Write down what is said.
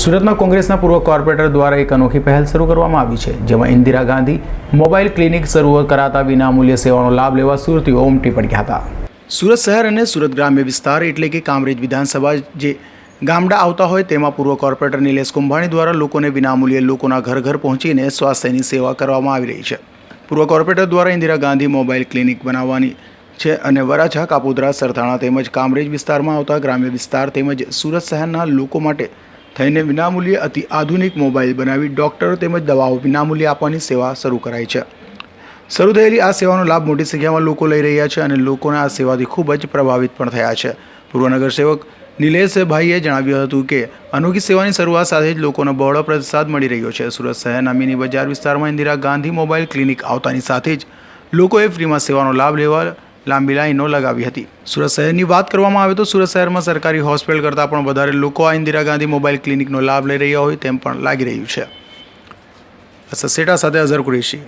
સુરતમાં કોંગ્રેસના પૂર્વ કોર્પોરેટર દ્વારા એક અનોખી પહેલ શરૂ કરવામાં આવી છે, જેમાં ઇન્દિરા ગાંધી મોબાઈલ ક્લિનિક શરૂ કરાતા વિનામૂલ્ય સેવાનો લાભ લેવા સુરતીઓ ઉમટી પડ્યા હતા. સુરત શહેર અને સુરત ગ્રામ્ય વિસ્તાર એટલે કે કામરેજ વિધાનસભા જે ગામડા આવતા હોય તેમાં પૂર્વ કોર્પોરેટર નિલેશ કુંભાણી દ્વારા લોકોને વિનામૂલ્યે લોકોના ઘર ઘર પહોંચીને સ્વાસ્થ્યની સેવા કરવામાં આવી રહી છે. પૂર્વ કોર્પોરેટર દ્વારા ઇન્દિરા ગાંધી મોબાઈલ ક્લિનિક બનાવવાની છે અને વરાછા, કાપોદ્રા, સરથાણા તેમજ કામરેજ વિસ્તારમાં આવતા ગ્રામ્ય વિસ્તાર તેમજ સુરત શહેરના લોકો માટે થઈને વિનામૂલ્યે અતિ આધુનિક મોબાઈલ બનાવી ડૉક્ટરો તેમજ દવાઓ વિનામૂલ્યે આપવાની સેવા શરૂ કરાઈ છે. શરૂ થયેલી આ સેવાનો લાભ મોટી સંખ્યામાં લોકો લઈ રહ્યા છે અને લોકોના આ સેવાથી ખૂબ જ પ્રભાવિત પણ થયા છે. પૂર્વ નગરસેવક નિલેશભાઈએ જણાવ્યું હતું કે, અનોખી સેવાની શરૂઆત સાથે જ લોકોનો બહોળો પ્રતિસાદ મળી રહ્યો છે. સુરત શહેરના મિની બજાર વિસ્તારમાં ઇન્દિરા ગાંધી મોબાઈલ ક્લિનિક આવતાની સાથે જ લોકોએ ફ્રીમાં સેવાનો લાભ લેવા લાંબી લાઈનો લગાવી હતી. સુરત શહેરની વાત કરવામાં આવે તો સુરત શહેરમાં સરકારી હોસ્પિટલ કરતાં પણ વધારે લોકો આ ઇન્દિરા ગાંધી મોબાઈલ ક્લિનિકનો લાભ લઈ રહ્યા હોય તેમ પણ લાગી રહ્યું છે. સસેટા સાથે અઝર કુરેશી.